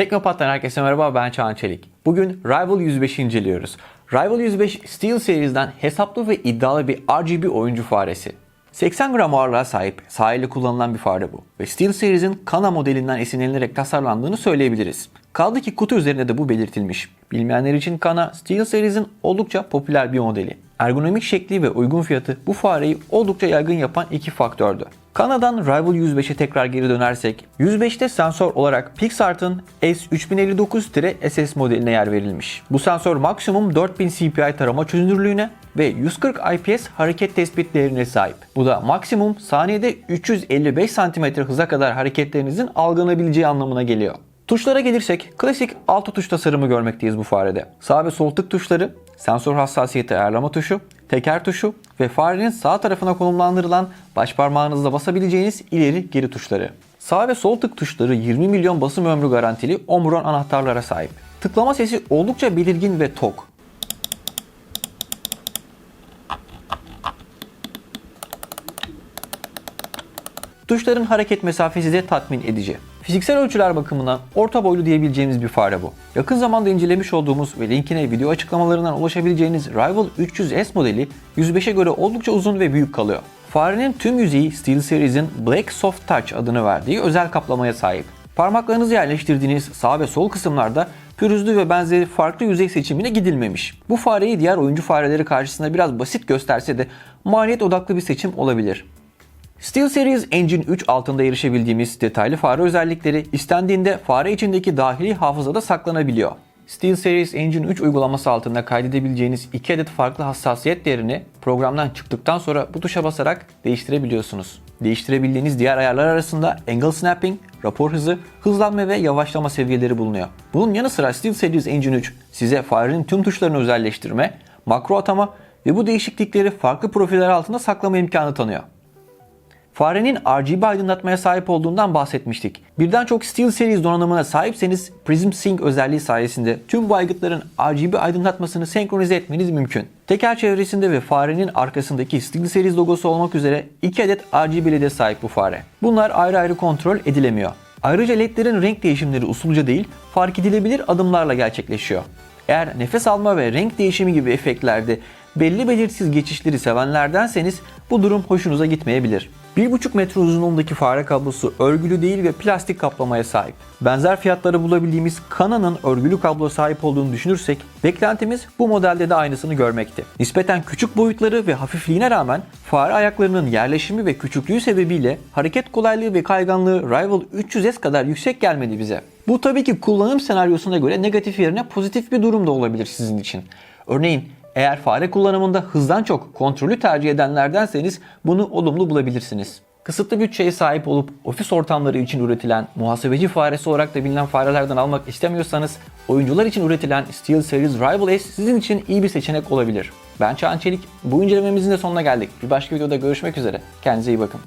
Teknopat'tan herkese merhaba ben Çağan Çelik. Bugün Rival 105 inceliyoruz. Rival 105 Steel Series'den hesaplı ve iddialı bir RGB oyuncu faresi. 80 gram ağırlığa sahip, sahilde kullanılan bir fare bu. Ve Steel Series'in Kana modelinden esinlenilerek tasarlandığını söyleyebiliriz. Kaldı ki kutu üzerinde de bu belirtilmiş. Bilmeyenler için Kana, Steel Series'in oldukça popüler bir modeli. Ergonomik şekli ve uygun fiyatı bu fareyi oldukça yaygın yapan iki faktördü. Kana'dan Rival 105'e tekrar geri dönersek, 105'te sensör olarak Pixart'ın S3059-SS modeline yer verilmiş. Bu sensör maksimum 4000 CPI tarama çözünürlüğüne ve 140 IPS hareket tespit değerine sahip. Bu da maksimum saniyede 355 cm hıza kadar hareketlerinizin algılanabileceği anlamına geliyor. Tuşlara gelirsek klasik altı tuş tasarımı görmekteyiz bu farede. Sağ ve sol tık tuşları, sensör hassasiyeti ayarlama tuşu, teker tuşu ve farenin sağ tarafına konumlandırılan baş parmağınızla basabileceğiniz ileri geri tuşları. Sağ ve sol tık tuşları 20 milyon basım ömrü garantili Omron anahtarlara sahip. Tıklama sesi oldukça belirgin ve tok. Tuşların hareket mesafesi de tatmin edici. Fiziksel ölçüler bakımından orta boylu diyebileceğimiz bir fare bu. Yakın zamanda incelemiş olduğumuz ve linkine video açıklamalarından ulaşabileceğiniz Rival 300S modeli 105'e göre oldukça uzun ve büyük kalıyor. Farenin tüm yüzeyi SteelSeries'in Black Soft Touch adını verdiği özel kaplamaya sahip. Parmaklarınızı yerleştirdiğiniz sağ ve sol kısımlarda pürüzlü ve benzeri farklı yüzey seçimine gidilmemiş. Bu fareyi diğer oyuncu fareleri karşısında biraz basit gösterse de maliyet odaklı bir seçim olabilir. SteelSeries Engine 3 altında erişebildiğimiz detaylı fare özellikleri istendiğinde fare içindeki dahili hafızada saklanabiliyor. SteelSeries Engine 3 uygulaması altında kaydedebileceğiniz 2 adet farklı hassasiyet değerini programdan çıktıktan sonra bu tuşa basarak değiştirebiliyorsunuz. Değiştirebildiğiniz diğer ayarlar arasında angle snapping, rapor hızı, hızlanma ve yavaşlama seviyeleri bulunuyor. Bunun yanı sıra SteelSeries Engine 3 size farenin tüm tuşlarını özelleştirme, makro atama ve bu değişiklikleri farklı profiller altında saklama imkanı tanıyor. Farenin RGB aydınlatmaya sahip olduğundan bahsetmiştik. Birden çok SteelSeries donanımına sahipseniz Prism Sync özelliği sayesinde tüm bu aygıtların RGB aydınlatmasını senkronize etmeniz mümkün. Teker çevresinde ve farenin arkasındaki SteelSeries logosu olmak üzere 2 adet RGB LED'e sahip bu fare. Bunlar ayrı ayrı kontrol edilemiyor. Ayrıca LED'lerin renk değişimleri usulca değil, fark edilebilir adımlarla gerçekleşiyor. Eğer nefes alma ve renk değişimi gibi efektlerde belli belirsiz geçişleri sevenlerdenseniz bu durum hoşunuza gitmeyebilir. 1,5 metre uzunluğundaki fare kablosu örgülü değil ve plastik kaplamaya sahip. Benzer fiyatları bulabildiğimiz Kana'nın örgülü kablo sahip olduğunu düşünürsek beklentimiz bu modelde de aynısını görmekte. Nispeten küçük boyutları ve hafifliğine rağmen fare ayaklarının yerleşimi ve küçüklüğü sebebiyle hareket kolaylığı ve kayganlığı Rival 300S kadar yüksek gelmedi bize. Bu tabii ki kullanım senaryosuna göre negatif yerine pozitif bir durum da olabilir sizin için. Örneğin eğer fare kullanımında hızdan çok kontrolü tercih edenlerdenseniz bunu olumlu bulabilirsiniz. Kısıtlı bütçeye sahip olup ofis ortamları için üretilen muhasebeci faresi olarak da bilinen farelerden almak istemiyorsanız oyuncular için üretilen SteelSeries Rival S sizin için iyi bir seçenek olabilir. Ben Çağan Çelik. Bu incelememizin de sonuna geldik. Bir başka videoda görüşmek üzere. Kendinize iyi bakın.